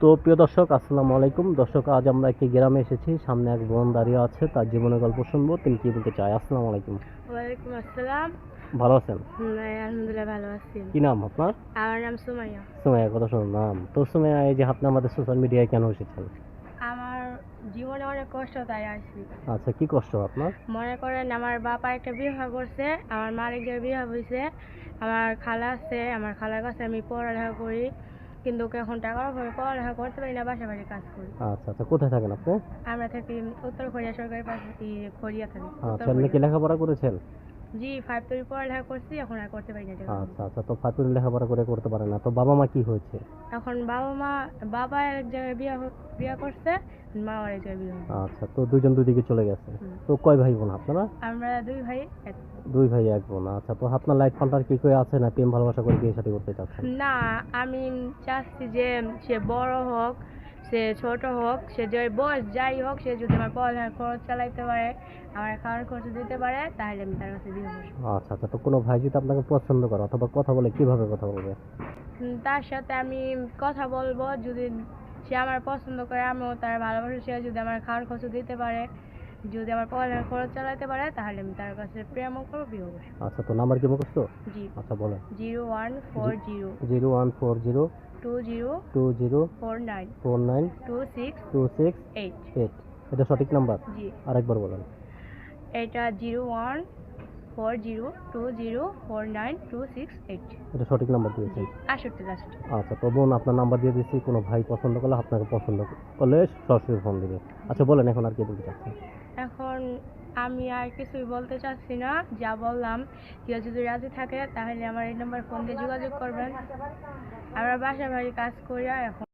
তো প্রিয় দর্শক আসসালামু আলাইকুম। দর্শক আজ আমরা একটি গ্রামে এসেছি। সামনে এক বোন দাঁড়িয়ে আছে তার জীবনের গল্প শুনব। তিনি কি বলতে চায়? আসসালামু আলাইকুম। ওয়ালাইকুম আসসালাম। ভালো আছেন? এই আলহামদুলিল্লাহ ভালো আছি। কি নাম আপনার? আমার নাম সুমাইয়া। সুমাইয়া কথা শুনুন নাম। তো সুমাইয়া এই যে আপনি আমাদের সোশ্যাল মিডিয়ায় কেন এসেছেন? আমার জীবনে অনেক কষ্ট তাই আসি আচ্ছা কি কষ্ট আপনার? মনে করেন আমার বাবা একটা বিবাহ করছে আমার মার একজন বিবাহ হয়েছে আমার খালা আছে আমার খালার কাছে আমি পড়ালেখা করি। কিন্তু এখন টাকার অভাবে পড়ালেখা করতে পারি না বাসা বাড়ি কাজ করি। আচ্ছা আচ্ছা কোথায় থাকেন আপনি? আমরা থাকি উত্তর কোরিয়া সরকারি পাশে কোরিয়া থাকি। আচ্ছা আপনি কি লেখাপড়া করেছেন? জি ফাইভ তৈরি পড়ালেখা করছি এখন আর করতে পারি না আচ্ছা আচ্ছা তো ফাতুল লেখাপড়া করে করতে পারে না। তো বাবা মা কি হয়েছে? এখন বাবা মা বাবা এক জায়গায় বিয়া বিয়া করছে মা আর এক জায়গায় বিয়া। আচ্ছা তো দুজন দুই দিকে চলে গেছে। তো কয় ভাই বোন আপনারা? আমরা দুই ভাই এক দুই ভাই এক বোন। আচ্ছা তো আপনার লাইফ পার্টনার কি করে আছে না প্রেম ভালোবাসা করে বিয়ে সাথে করতে চাচ্ছেন না আমি চাচ্ছি যে সে বড় হোক সে ছোট হোক সে যে বয়স যাই হোক সে যদি আমার পড়ালেখার খরচ চালাইতে পারে আমার খাওয়ার খরচ দিতে পারে তাহলে আমি তার কাছে বিয়ে করব। আচ্ছা আচ্ছা তো কোনো ভাই যদি আপনাকে পছন্দ করে অথবা কথা বলে কীভাবে কথা বলবে? তার সাথে আমি কথা বলব যদি সে আমার পছন্দ করে আমিও তার ভালোবাসি সে যদি আমার খাওয়ার খরচ দিতে পারে যদি আমার পড়ালেখার খরচ চালাতে পারে তাহলে আমি তার কাছে প্রেমও করব বিয়ে আচ্ছা তো নাম্বার কি মুখস্থ? জি। আচ্ছা বলেন। Zero one four zero. Zero one four zero two zero two zero four nine four nine two six two six eight eight এটা সঠিক নাম্বার? জি। আরেকবার বলেন। এটা zero one four zero two zero four nine two six eight এটা সঠিক number দিয়েছেন। আষট্টি লাস্ট আচ্ছা তো বোন আপনার নাম্বার দিয়ে দিচ্ছি কোনো ভাই পছন্দ করলে আপনাকে পছন্দ করলে সরাসরি ফোন দিবে। আচ্ছা বলেন এখন আর কি বলতে চাচ্ছেন? এখন আমি আর কিছুই বলতে চাচ্ছি না, যা বললাম। কেউ যদি রাজি থাকে, তাহলে আমার এই নম্বর ফোন দিয়ে যোগাযোগ করবেন। আমরা বাসা বাড়ি কাজ করি এখন।